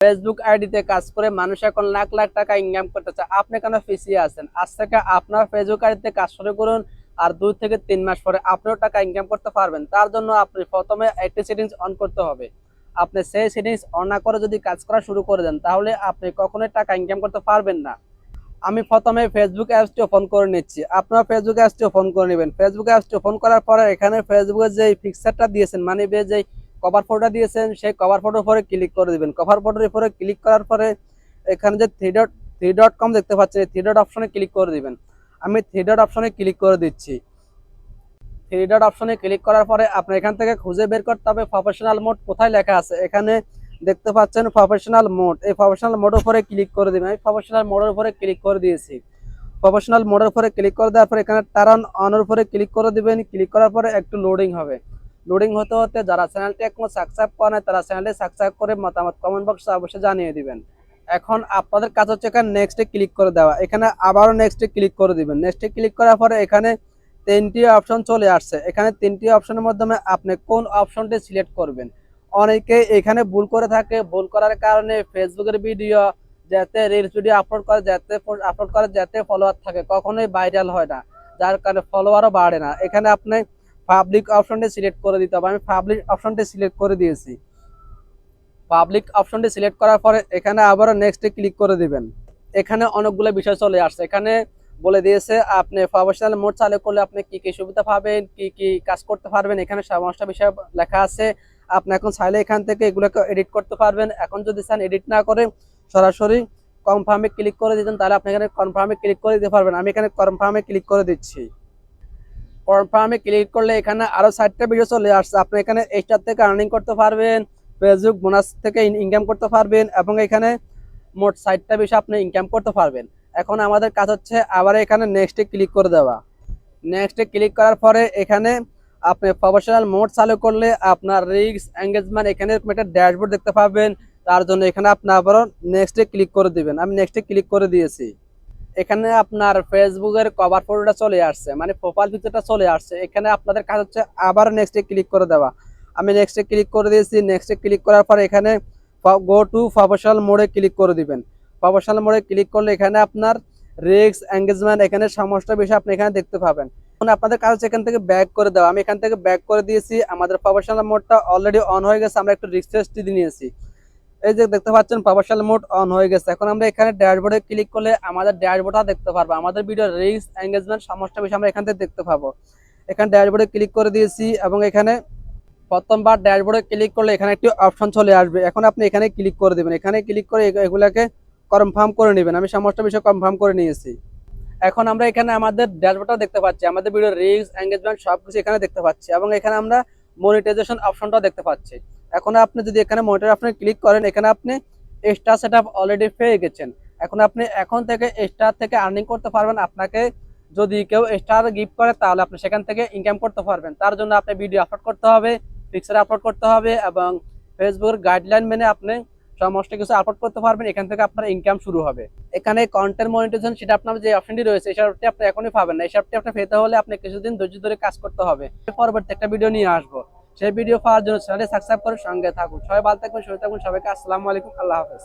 Facebook আইডিতে কাজ করে মানুষ এখন লাখ লাখ টাকা ইনকাম করতে চায় আপনি কেন পিছিয়ে আছেন? আজ থেকে আপনার ফেসবুক আইডিতে কাজ শুরু করুন আর দুই থেকে তিন মাস পরে আপনিও টাকা ইনকাম করতে পারবেন। তার জন্য আপনি প্রথমে একটি সেটিংস অন করতে হবে। আপনি সেই সেটিংস অন না করে যদি কাজ করা শুরু করে দেন, তাহলে আপনি কখনোই টাকা ইনকাম করতে পারবেন না। আমি প্রথমে ফেসবুক অ্যাপসটি ওপেন করে নিচ্ছি। আপনার ফেসবুক অ্যাপসটি ওপেন করে নেবেন। ফেসবুক অ্যাপসটি ওপেন করার পরে এখানে ফেসবুকের যে ফিক্সারটা দিয়েছেন মানে যে কভার ফটোটা দিয়েছেন, সেই কভার ফটোর উপরে ক্লিক করে দিবেন। কভার ফটোর উপরে ক্লিক করার পরে এখানে যে three dot three dot com দেখতে পাচ্ছেন থ্রি ডট অপশনে ক্লিক করে দিবেন। আমি থ্রি ডট অপশনে ক্লিক করে দিচ্ছি। থ্রি ডট অপশনে ক্লিক করার পরে আপনি এখান থেকে খুঁজে বের করতে হবে প্রফেশনাল মোড কোথায় লেখা আছে? এখানে দেখতে পাচ্ছেন প্রফেশনাল মোড এই প্রফেশনাল মোডের উপরে ক্লিক করে দিবেন। আমি প্রফেশনাল মোডের উপরে ক্লিক করে দিয়েছি। প্রফেশনাল মোডের উপরে ক্লিক করে দেওয়ার পরে এখানে টার্ন অনের উপরে ক্লিক করে দিবেন। ক্লিক করার পরে একটু লোডিং হবে। লোডিং হতে হতে যারা চ্যানেলটি এখনও সাবস্ক্রাইব করে নাই, তারা চ্যানেলটি সাবস্ক্রাইব করে মতামত কমেন্ট বক্সে অবশ্যই জানিয়ে দিবেন। এখন আপনাদের কাজ হচ্ছে এখানে নেক্সটে ক্লিক করে দেওয়া। এখানে আবারও নেক্সটে ক্লিক করে দিবেন। নেক্সটে ক্লিক করার পরে এখানে তিনটি অপশন চলে আসছে। এখানে তিনটি অপশনের মাধ্যমে আপনি কোন অপশনটি সিলেক্ট করবেন? অনেকে এখানে ভুল করে থাকে। ভুল করার কারণে ফেসবুকের ভিডিও যাতে রিলস ভিডিও আপলোড করে, যাতে আপলোড করে, যাতে ফলোয়ার থাকে। কখনোই ভাইরাল হয় না। যার কারণে ফলোয়ারও বাড়ে না। এখানে আপনি পাবলিক অপশনটি সিলেক্ট করে দিতে হবে। আমি পাবলিক অপশনটি সিলেক্ট করে দিয়েছি। পাবলিক অপশনটি সিলেক্ট করার পরে এখানে আবারও নেক্সটে ক্লিক করে দিবেন। এখানে অনেকগুলো বিষয় চলে আসছে। এখানে বলে দিয়েছে, আপনি প্রফেশনাল মোড চালু করলে আপনি কি কি সুবিধা পাবেন, কি কি কাজ করতে পারবেন, এখানে সমস্ত বিষয় লেখা আছে। আপনি এখন চাইলে এখান থেকে এগুলোকে এডিট করতে পারবেন। এখন যদি চান এডিট না করে সরাসরি কনফার্মে ক্লিক করে দিতেন, তাহলে আপনি এখানে কনফার্মে ক্লিক করে দিতে পারবেন। আমি এখানে কনফার্মে ক্লিক করে দিচ্ছি। কনফার্মে ক্লিক করলে এখানে আরও চারটা ভিডিও চলে আসছে। আপনি এখানে এইটার থেকে আর্নিং করতে পারবেন ফেসবুক বোনাস থেকে ইনকাম করতে পারবেন এবং এখানে মোট সাইটটা বিষয় আপনি ইনকাম করতে পারবেন। এখন আমাদের কাজ হচ্ছে আবার এখানে নেক্সটে ক্লিক করে দেওয়া। নেক্সটে ক্লিক করার পরে এখানে আপনি প্রফেশনাল মোড চালু করলে আপনার রিক্স এঙ্গেজমেন্ট এখানে এরকম একটা ড্যাশবোর্ড দেখতে পাবেন। তার জন্য এখানে আপনি আবারও নেক্সটে ক্লিক করে দিবেন। আমি নেক্সটে ক্লিক করে দিয়েছি। এখানে আপনার ফেসবুকের কভার ফটোটা চলে আসছে মানে প্রোফাইল পিকচারটা চলে আসছে। এখানে আপনাদের কাজ হচ্ছে আবার নেক্সটে ক্লিক করে দেওয়া। আমি নেক্সটে ক্লিক করে দিয়েছি নেক্সটে ক্লিক করার পর এখানে গো টু প্রফেশনাল মোডে ক্লিক করে দিবেন। প্রফেশনাল মোডে ক্লিক করলে এখানে আপনার রিক্স এঙ্গেজমেন্ট এখানে সমস্ত বিষয় আপনি এখানে দেখতে পাবেন। এখন আপনাদের কাজ হচ্ছে এখান থেকে ব্যাক করে দেওয়া। আমি এখান থেকে ব্যাক করে দিয়েছি, আমাদের প্রফেশনাল মোডটা অলরেডি অন হয়ে গেছে, আমরা একটু দিয়ে নিয়েছি। এই যে দেখতে পাচ্ছেন প্রফেশনাল মোড অন হয়ে গেছে। এখন আমরা এখানে ড্যাশবোর্ডে ক্লিক করলে আমাদের ড্যাশবোর্ডটা দেখতে পারব। আমাদের ভিডিও রিক্স এঙ্গেজমেন্ট সমস্ত বিষয় আমরা এখান থেকে দেখতে পাবো। এখানে ড্যাশবোর্ডে ক্লিক করে দিয়েছি এবং এখানে প্রথমবার ড্যাশবোর্ডে ক্লিক করলে এখানে একটি অপশন চলে আসবে। এখন আপনি এখানে ক্লিক করে দেবেন। এখানে ক্লিক করে এগুলাকে কনফার্ম করে নেবেন। আমি সমস্ত বিষয় কনফার্ম করে নিয়েছি। এখন আমরা এখানে আমাদের ড্যাশবোর্ডটা দেখতে পাচ্ছি। আমাদের ভিডিও রিলস এঙ্গেজমেন্ট সব কিছু এখানে দেখতে পাচ্ছি এবং এখানে আমরা মনিটাইজেশন অপশনটাও দেখতে পাচ্ছি। এখন আপনি যদি এখানে মনিটর আপনি ক্লিক করেন, এখানে আপনি এক্সট্রা সেট অলরেডি পেয়ে গেছেন। এখন আপনি এখন থেকে এক্সট্রা থেকে আর্নিং করতে পারবেন। আপনাকে যদি কেউ এক্সট্রা গিফট করে, তাহলে আপনি সেখান থেকে ইনকাম করতে পারবেন। তার জন্য আপনি ভিডিও আপলোড করতে হবে পিকচার আপলোড করতে হবে এবং ফেসবুকের গাইডলাইন মেনে আপনি সমস্ত কিছু আপলোড করতে পারবেন। এখান থেকে আপনার ইনকাম শুরু হবে। এখানে কন্টেন্ট মনিটাইজেশন সেটা আপনার যে অপশনটি রয়েছে, এই সবটি আপনি এখনই পাবেন না। এই সবটি আপনি পেতে হলে আপনি কিছুদিন ধৈর্য ধরে কাজ করতে হবে। পরবর্তী একটা ভিডিও নিয়ে আসব। সেই ভিডিও পাওয়ার জন্য চ্যানেলটি সাবস্ক্রাইব করে সঙ্গে থাকুন। সবাই ভালো থাকবেন, সুস্থ থাকুন, সবাইকে আসসালামু আলাইকুম, আল্লাহ হাফেজ।